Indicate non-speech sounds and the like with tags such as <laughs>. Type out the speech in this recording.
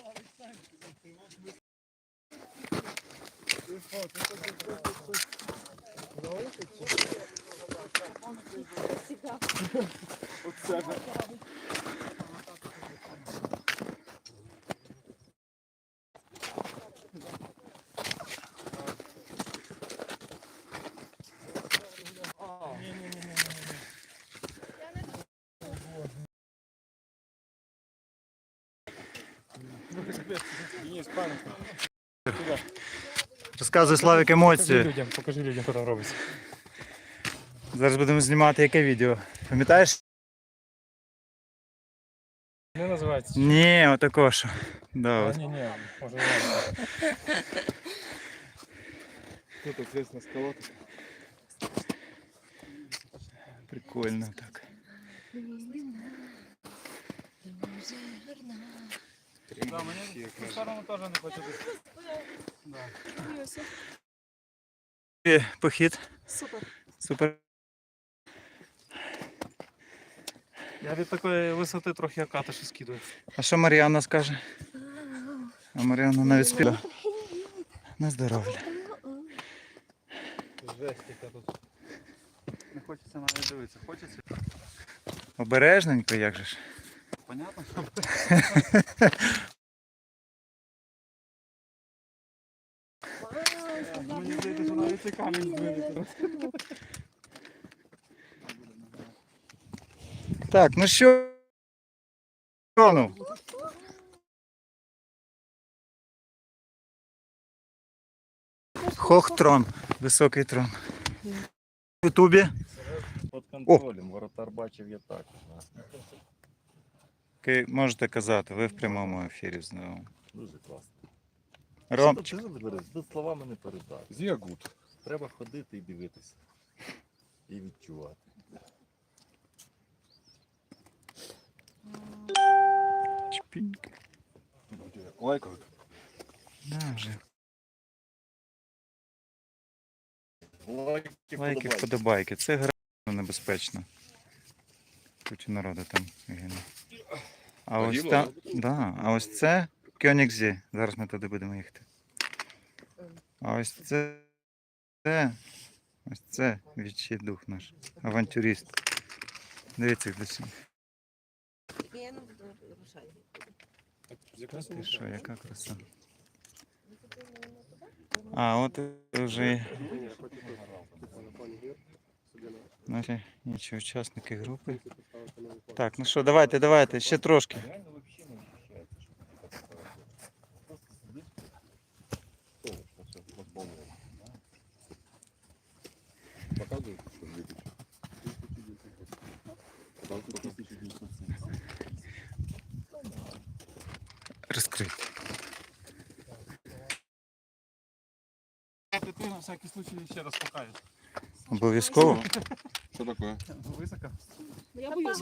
Оце. Розказуй Славік Покажи емоції. людям, покажи людям, що там робиться. Зараз будемо знімати яке відео. Пам'ятаєш? Не називається. Ні, отако що. Да, А, от. ні, ні, може не називається. Тут ответственно сколоти. Прикольно так. Да, мені в сторону теж не хочу Е, Похід. Супер. Супер. Я від такої висоти трохи акати ще скидую. А що Мар'яна скаже? А Мар'яна навіть спіла. На здоров'я. Жесть, яка тут. Не хочеться навіть дивитися. Хочеться. Обережненько, як же ж. Понятно? <laughs> Мені здається, що навіть цей камінь збили. Так, ну що? Ну. Хохтрон. Високий трон. В Ютубі. Під контролем, воротар бачив я так. Можете казати, ви в прямому ефірі знову. Дуже класно. Ром, Що ти говориш? Тут словами не передати. Зігут. Треба ходити і дивитися. І відчувати. чпіньк. Лайкают. Да, вже. Лайки, Лайки, вподобайки. вподобайки. Це гра небезпечно. Куча народу там гине. А ось, та, да, а ось це Кьонікзі. Зараз ми туди будемо їхати. А ось це. це ось це відчий дух наш. Авантюрист. Дивіться, буду рушати. Ти що, яка краса. А, от вже наші інші учасники групи. Так, ну що, давайте, давайте, ще трошки. Реально вообще не ощущається, що ти так Просто сидиш. О, що це футбольне. Показывают, что выключить. Там 1970. Розкрити. Ти на всякий случай ще раз покажеш. Обов'язково. <laughs> Что такое? Високо. Я боюсь.